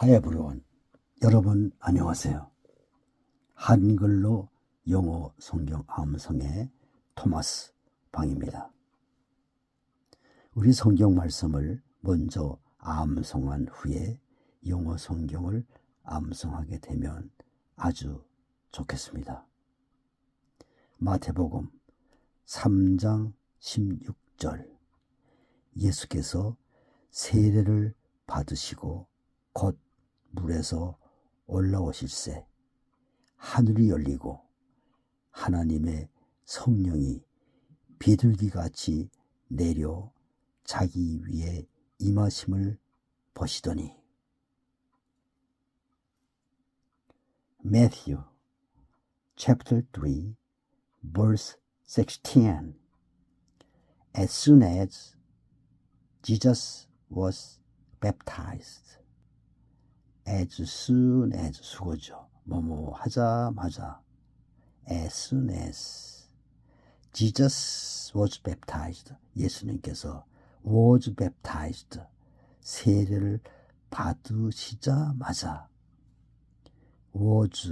하이 에브리원 여러분 안녕하세요. 한글로 영어 성경 암성의 토마스 방입니다. 우리 성경 말씀을 먼저 암송한 후에 영어 성경을 암송하게 되면 아주 좋겠습니다. 마태복음 3장 16절. 예수께서 세례를 받으시고 곧 물에서 올라오실새 하늘이 열리고 하나님의 성령이 비둘기같이 내려 자기 위에 임하심을 보시더니 Matthew chapter 3 verse 16 As soon as Jesus was baptized as soon as 수고죠. 뭐뭐 하자마자 as soon as Jesus was baptized 예수님께서 was baptized 세례를 받으시자마자 was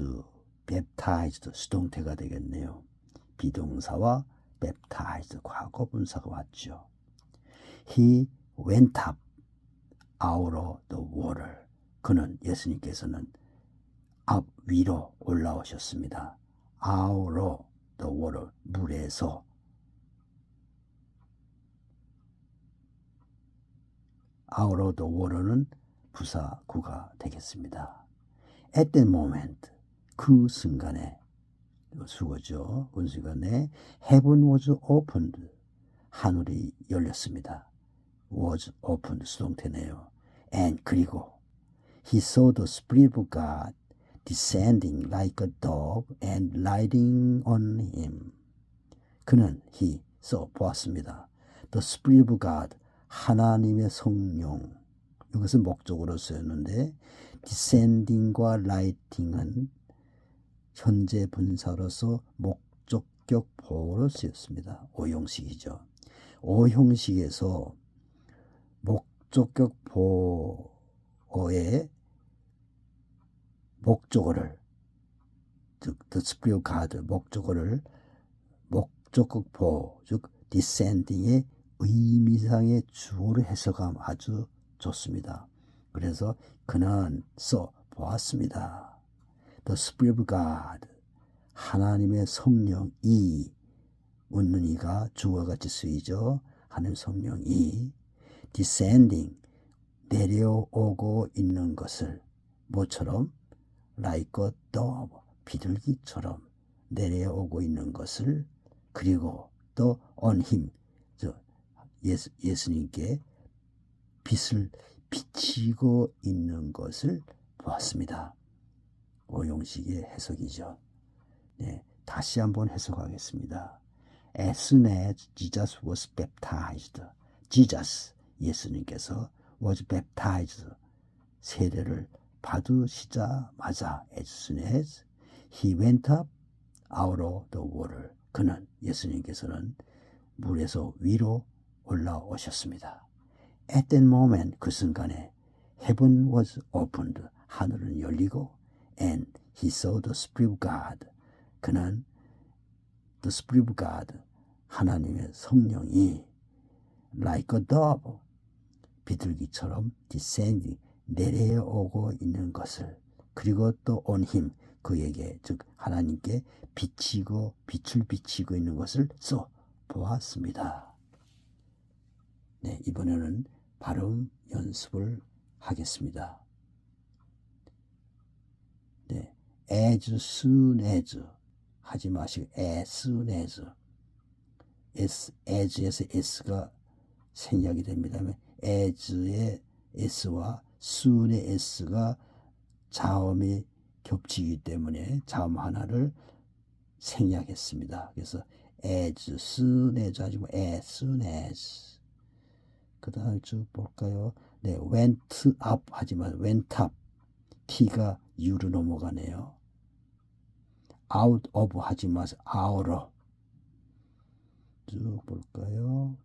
baptized 수동태가 되겠네요. 비동사와 baptized 과거 분사가 왔죠. He went up out of the water. 그는 예수님께서는 앞 위로 올라오셨습니다. of the water 물에서 the water는 부사구가 되겠습니다. At that moment 그 순간에 수거죠. 그 순간에 heaven was opened 하늘이 열렸습니다. was opened 수동태네요. and 그리고 he saw the spirit of God descending like a dove and lighting on him. 그는 he saw 보았습니다. the spirit of God 하나님의 성령 이것은 목적으로 쓰였는데 descending과 lighting은 현재 분사로서 목적격 보호로 쓰였습니다. 오형식이죠. 오형식에서 목적격 보호의 목적어를 즉 the spirit of God 목적어를 목적격 보호 즉 descending의 의미상의 주어로 해석하면 아주 좋습니다. 그래서 그는 써 보았습니다. The Spirit of God 하나님의 성령이 웃는 이가 주어와 같이 쓰이죠. 하나님 성령이 descending 내려오고 있는 것을 뭐처럼 a dove 비둘기처럼 내려오고 있는 것을 그리고 또저 예수, 예수님께 빛을 비치고 있는 것을 보았습니다. 오용식의 해석이죠. 네, 다시 한번 해석하겠습니다. As soon as Jesus was baptized, Jesus 예수님께서 was baptized 세례를 받으시자마자 as soon as he went up out of the water 그는 예수님께서는 물에서 위로 올라오셨습니다. At that moment 그 순간에 heaven was opened 하늘은 열리고 and he saw the spirit of God 그는 the spirit of God 하나님의 성령이 like a dove 비둘기처럼 descending 내려오고 있는 것을 그리고 또 on him 그에게 즉 하나님께 비치고 빛을 비치고 있는 것을 써 보았습니다. 네, 이번에는 발음 연습을 하겠습니다. 네, as soon as 하지 마시고 as soon as s as에서 s가 생략이 됩니다. as의 s와 soon의 s가 자음이 겹치기 때문에 자음 하나를 생략했습니다. 그래서 as soon as 하지만 as soon 그 다음 쭉 볼까요? 네, went up 하지만 went up t가 u로 넘어가네요. out of 하지 마세요. out of 쭉 볼까요?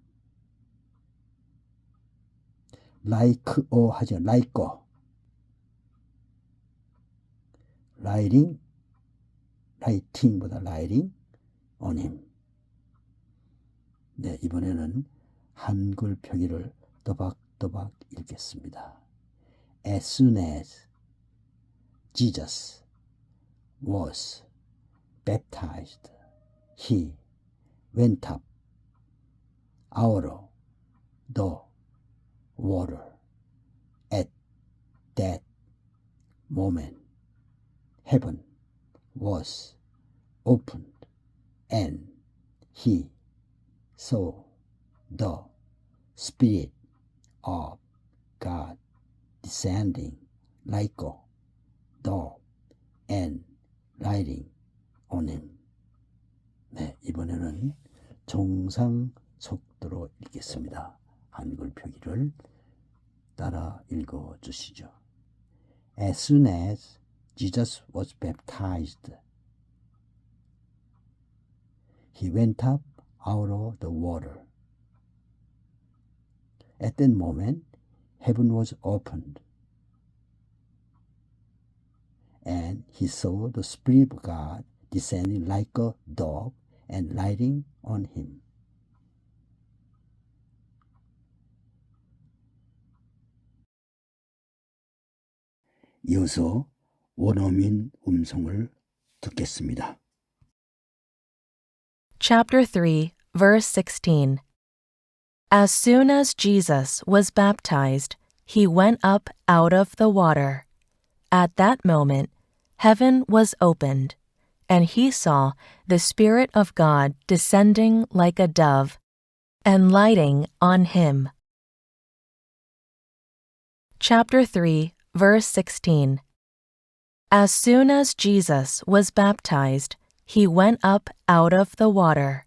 Like o 하지 like o writing, writing보다 writing on him. 네, 이번에는 한글 표기를 또박또박 읽겠습니다. As soon as Jesus was baptized, he went up out of the water. At that moment, heaven was opened, and he saw the Spirit of God descending like a dove and riding on him. 네, 이번에는 정상 속도로 읽겠습니다. 한글 표기를 따라 읽어 주시죠. As soon as Jesus was baptized, he went up out of the water. At that moment, heaven was opened, and he saw the Spirit of God descending like a dove and lighting on him. 이어서 원어민 음성을 듣겠습니다. Chapter 3, verse 16. As soon as Jesus was baptized, he went up out of the water. At that moment, heaven was opened, and he saw the Spirit of God descending like a dove and lighting on him. Chapter 3, verse 16. As soon as Jesus was baptized, he went up out of the water.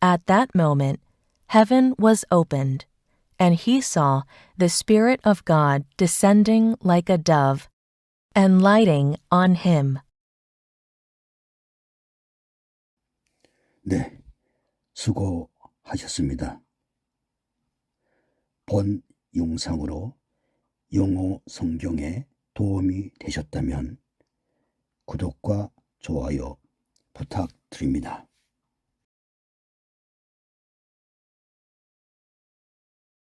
At that moment, heaven was opened, and he saw the Spirit of God descending like a dove and lighting on him. 네, 수고하셨습니다. 본 영상으로 영어 성경에 도움이 되셨다면 구독과 좋아요 부탁드립니다.